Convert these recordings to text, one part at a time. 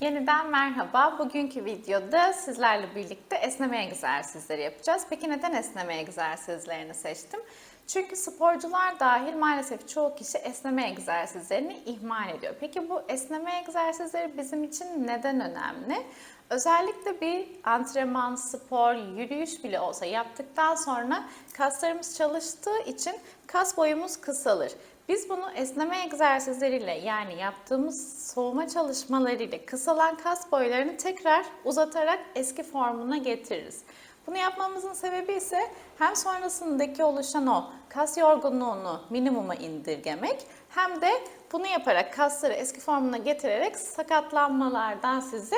Yeniden merhaba. Bugünkü videoda sizlerle birlikte esneme egzersizleri yapacağız. Peki neden esneme egzersizlerini seçtim? Çünkü sporcular dahil maalesef çoğu kişi esneme egzersizlerini ihmal ediyor. Peki bu esneme egzersizleri bizim için neden önemli? Özellikle bir antrenman, spor, yürüyüş bile olsa yaptıktan sonra kaslarımız çalıştığı için kas boyumuz kısalır. Biz bunu esneme egzersizleriyle yani yaptığımız soğuma çalışmalarıyla kısalan kas boylarını tekrar uzatarak eski formuna getiririz. Bunu yapmamızın sebebi ise hem sonrasındaki oluşan o kas yorgunluğunu minimuma indirgemek hem de bunu yaparak kasları eski formuna getirerek sakatlanmalardan sizi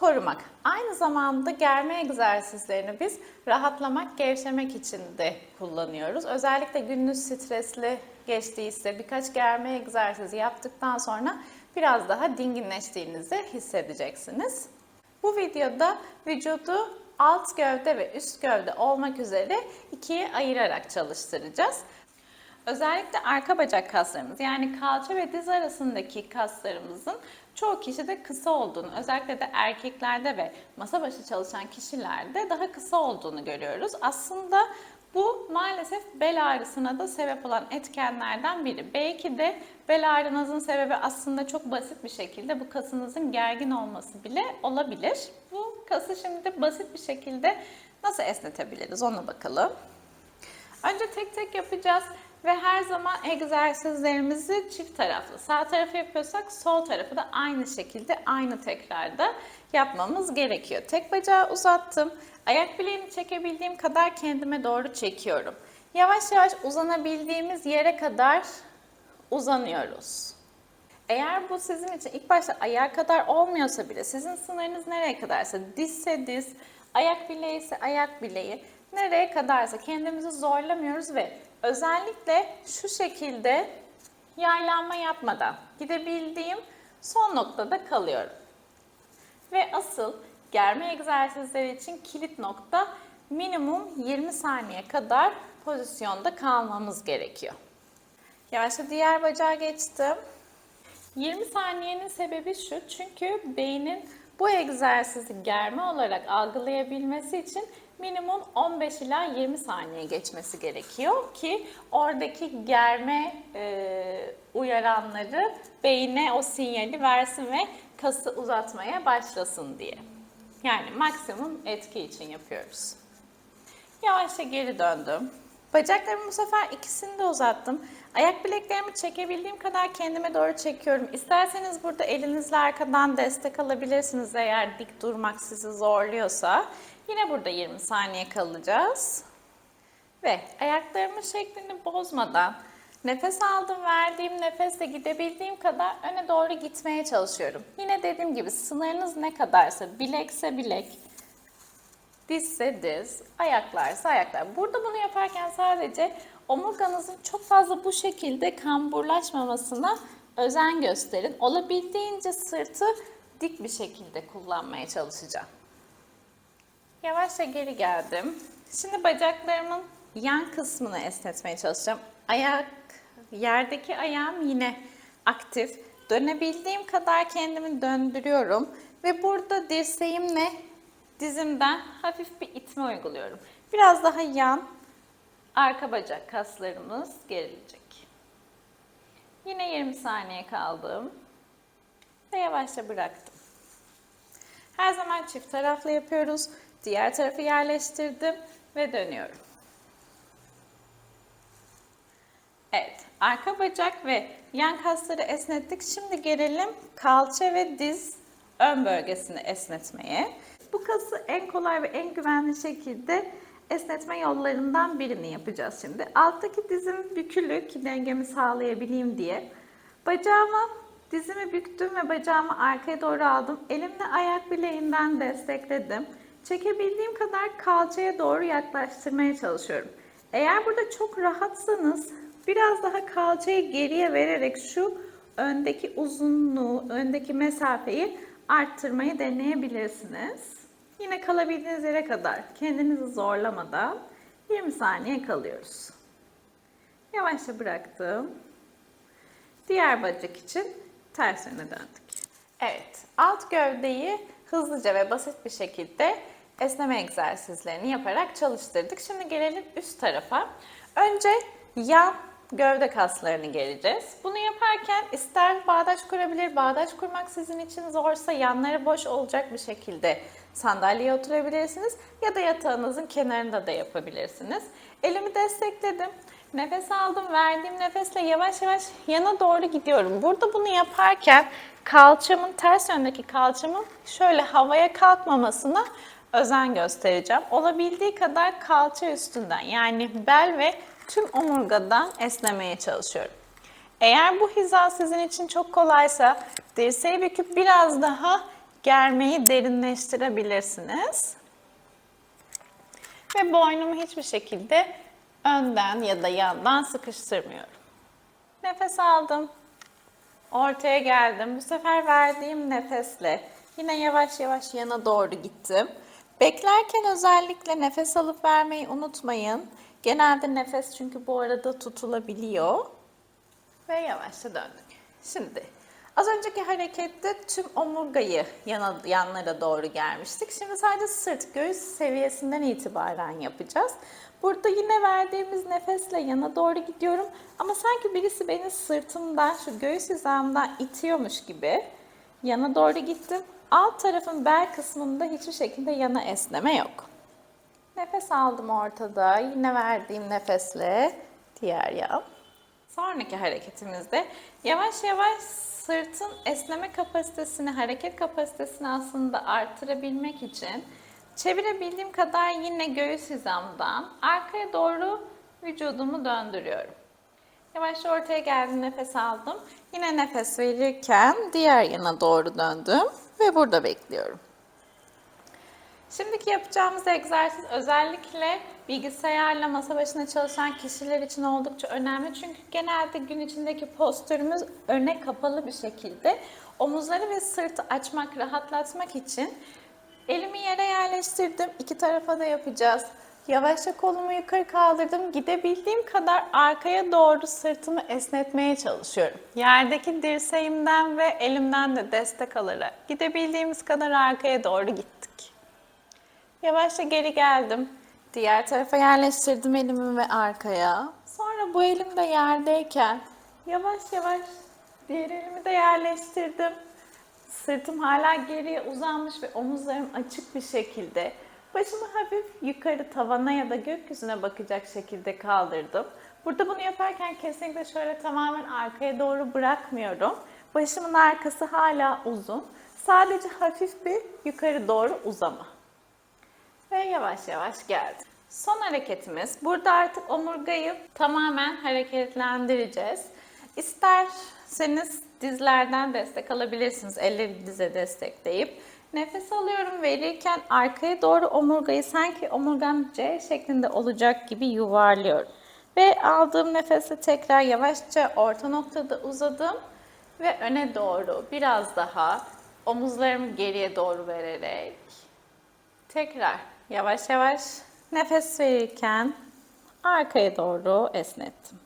korumak. Aynı zamanda germe egzersizlerini biz rahatlamak, gevşemek için de kullanıyoruz. Özellikle gününüz stresli geçtiyse birkaç germe egzersizi yaptıktan sonra biraz daha dinginleştiğinizi hissedeceksiniz. Bu videoda vücudu alt gövde ve üst gövde olmak üzere ikiye ayırarak çalıştıracağız. Özellikle arka bacak kaslarımız yani kalça ve diz arasındaki kaslarımızın çoğu kişide kısa olduğunu, özellikle de erkeklerde ve masa başı çalışan kişilerde daha kısa olduğunu görüyoruz. Aslında bu maalesef bel ağrısına da sebep olan etkenlerden biri. Belki de bel ağrınızın sebebi aslında çok basit bir şekilde bu kasınızın gergin olması bile olabilir. Bu kası şimdi basit bir şekilde nasıl esnetebiliriz ona bakalım. Önce tek tek yapacağız ve her zaman egzersizlerimizi çift taraflı. Sağ tarafı yapıyorsak sol tarafı da aynı şekilde aynı tekrarda yapmamız gerekiyor. Tek bacağı uzattım. Ayak bileğini çekebildiğim kadar kendime doğru çekiyorum. Yavaş yavaş uzanabildiğimiz yere kadar uzanıyoruz. Eğer bu sizin için ilk başta ayağa kadar olmuyorsa bile sizin sınırınız nereye kadarsa dizse diz, ayak bileği ise ayak bileği nereye kadarsa kendimizi zorlamıyoruz ve özellikle şu şekilde yaylanma yapmadan gidebildiğim son noktada kalıyorum. Ve asıl germe egzersizleri için kilit nokta minimum 20 saniye kadar pozisyonda kalmamız gerekiyor. Yavaşça diğer bacağa geçtim. 20 saniyenin sebebi şu çünkü beynin bu egzersizi germe olarak algılayabilmesi için minimum 15 ila 20 saniye geçmesi gerekiyor ki oradaki germe e, uyaranları beyne o sinyali versin ve kası uzatmaya başlasın diye. Yani maksimum etki için yapıyoruz. Yavaşça geri döndüm. Bacaklarımı bu sefer ikisini de uzattım. Ayak bileklerimi çekebildiğim kadar kendime doğru çekiyorum. İsterseniz burada elinizle arkadan destek alabilirsiniz eğer dik durmak sizi zorluyorsa. Yine burada 20 saniye kalacağız. Ve ayaklarımın şeklini bozmadan nefes aldım verdiğim nefesle gidebildiğim kadar öne doğru gitmeye çalışıyorum. Yine dediğim gibi sınırınız ne kadarsa bilekse bilek, dizse diz, ayaklarsa ayaklar. Burada bunu yaparken sadece omurganızın çok fazla bu şekilde kamburlaşmamasına özen gösterin. Olabildiğince sırtı dik bir şekilde kullanmaya çalışacağım. Yavaşça geri geldim. Şimdi bacaklarımın yan kısmını esnetmeye çalışacağım. Ayak, yerdeki ayağım yine aktif. Dönebildiğim kadar kendimi döndürüyorum. Ve burada dirseğimle dizimden hafif bir itme uyguluyorum. Biraz daha yan, arka bacak kaslarımız gerilecek. Yine 20 saniye kaldım. Ve yavaşça bıraktım. Her zaman çift taraflı yapıyoruz. Diğer tarafı yerleştirdim ve dönüyorum. Evet, arka bacak ve yan kasları esnettik. Şimdi gelelim kalça ve diz ön bölgesini esnetmeye. Bu kası en kolay ve en güvenli şekilde esnetme yollarından birini yapacağız şimdi. Alttaki dizim bükülü ki dengemi sağlayabileyim diye. Bacağımı, dizimi büktüm ve bacağımı arkaya doğru aldım. Elimle ayak bileğinden destekledim. Çekebildiğim kadar kalçaya doğru yaklaştırmaya çalışıyorum. Eğer burada çok rahatsanız biraz daha kalçayı geriye vererek şu öndeki uzunluğu, öndeki mesafeyi arttırmayı deneyebilirsiniz. Yine kalabildiğiniz yere kadar kendinizi zorlamadan 20 saniye kalıyoruz. Yavaşça bıraktım. Diğer bacak için ters yöne döndük. Evet, alt gövdeyi hızlıca ve basit bir şekilde esneme egzersizlerini yaparak çalıştırdık. Şimdi gelelim üst tarafa. Önce yan gövde kaslarını geleceğiz. Bunu yaparken ister bağdaş kurabilir, bağdaş kurmak sizin için zorsa yanları boş olacak bir şekilde sandalyeye oturabilirsiniz ya da yatağınızın kenarında da yapabilirsiniz. Elimi destekledim. Nefes aldım, verdiğim nefesle yavaş yavaş yana doğru gidiyorum. Burada bunu yaparken kalçamın, ters yöndeki kalçamın şöyle havaya kalkmamasına özen göstereceğim. Olabildiği kadar kalça üstünden yani bel ve tüm omurgadan esnemeye çalışıyorum. Eğer bu hiza sizin için çok kolaysa dirseği büküp biraz daha germeyi derinleştirebilirsiniz. Ve boynumu hiçbir şekilde önden ya da yandan sıkıştırmıyorum. Nefes aldım. Ortaya geldim. Bu sefer verdiğim nefesle yine yavaş yavaş yana doğru gittim. Beklerken özellikle nefes alıp vermeyi unutmayın. Genelde nefes çünkü bu arada tutulabiliyor. Ve yavaşça döndük. Şimdi az önceki harekette tüm omurgayı yana, yanlara doğru gelmiştik. Şimdi sadece sırt göğüs seviyesinden itibaren yapacağız. Burada yine verdiğimiz nefesle yana doğru gidiyorum. Ama sanki birisi beni sırtımdan, şu göğüs hizamdan itiyormuş gibi yana doğru gittim. Alt tarafın bel kısmında hiçbir şekilde yana esneme yok. Nefes aldım ortada. Yine verdiğim nefesle diğer yan. Sonraki hareketimizde yavaş yavaş sırtın esneme kapasitesini, hareket kapasitesini aslında arttırabilmek için çevirebildiğim kadar yine göğüs hizamdan arkaya doğru vücudumu döndürüyorum. Yavaşça ortaya geldim, nefes aldım. Yine nefes verirken diğer yana doğru döndüm ve burada bekliyorum. Şimdiki yapacağımız egzersiz özellikle bilgisayarla masa başında çalışan kişiler için oldukça önemli. Çünkü genelde gün içindeki postürümüz öne kapalı bir şekilde. Omuzları ve sırtı açmak, rahatlatmak için elimi yere yerleştirdim. İki tarafa da yapacağız. Yavaşça kolumu yukarı kaldırdım. Gidebildiğim kadar arkaya doğru sırtımı esnetmeye çalışıyorum. Yerdeki dirseğimden ve elimden de destek alarak gidebildiğimiz kadar arkaya doğru gittik. Yavaşça geri geldim. Diğer tarafa yerleştirdim elimi ve arkaya. Sonra bu elim de yerdeyken yavaş yavaş diğer elimi de yerleştirdim. Sırtım hala geriye uzanmış ve omuzlarım açık bir şekilde. Başımı hafif yukarı tavana ya da gökyüzüne bakacak şekilde kaldırdım. Burada bunu yaparken kesinlikle şöyle tamamen arkaya doğru bırakmıyorum. Başımın arkası hala uzun. Sadece hafif bir yukarı doğru uzama. Ve yavaş yavaş geldi. Son hareketimiz. Burada artık omurgayı tamamen hareketlendireceğiz. İsterseniz dizlerden destek alabilirsiniz. Elleri dize destekleyip. Nefes alıyorum verirken arkaya doğru omurgayı sanki omurgam C şeklinde olacak gibi yuvarlıyorum. Ve aldığım nefesi tekrar yavaşça orta noktada uzadım ve öne doğru biraz daha omuzlarımı geriye doğru vererek tekrar yavaş yavaş nefes verirken arkaya doğru esnettim.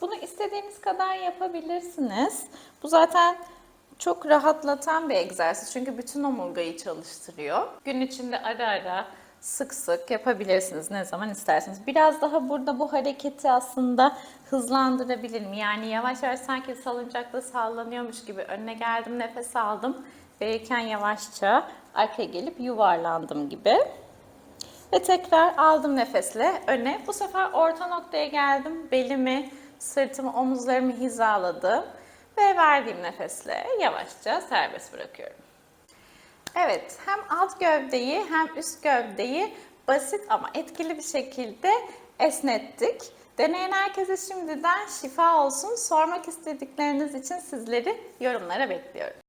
Bunu istediğiniz kadar yapabilirsiniz. Bu zaten çok rahatlatan bir egzersiz çünkü bütün omurgayı çalıştırıyor. Gün içinde ara ara sık sık yapabilirsiniz ne zaman isterseniz. Biraz daha burada bu hareketi aslında hızlandırabilirim. Yani yavaş yavaş sanki salıncakta sallanıyormuş gibi önüne geldim, nefes aldım. Verirken yavaşça arkaya gelip yuvarlandım gibi. Ve tekrar aldım nefesle öne. Bu sefer orta noktaya geldim. Belimi, sırtımı, omuzlarımı hizaladım. Ve verdiğim nefesle yavaşça serbest bırakıyorum. Evet, hem alt gövdeyi hem üst gövdeyi basit ama etkili bir şekilde esnettik. Deneyen herkese şimdiden şifa olsun. Sormak istedikleriniz için sizleri yorumlara bekliyorum.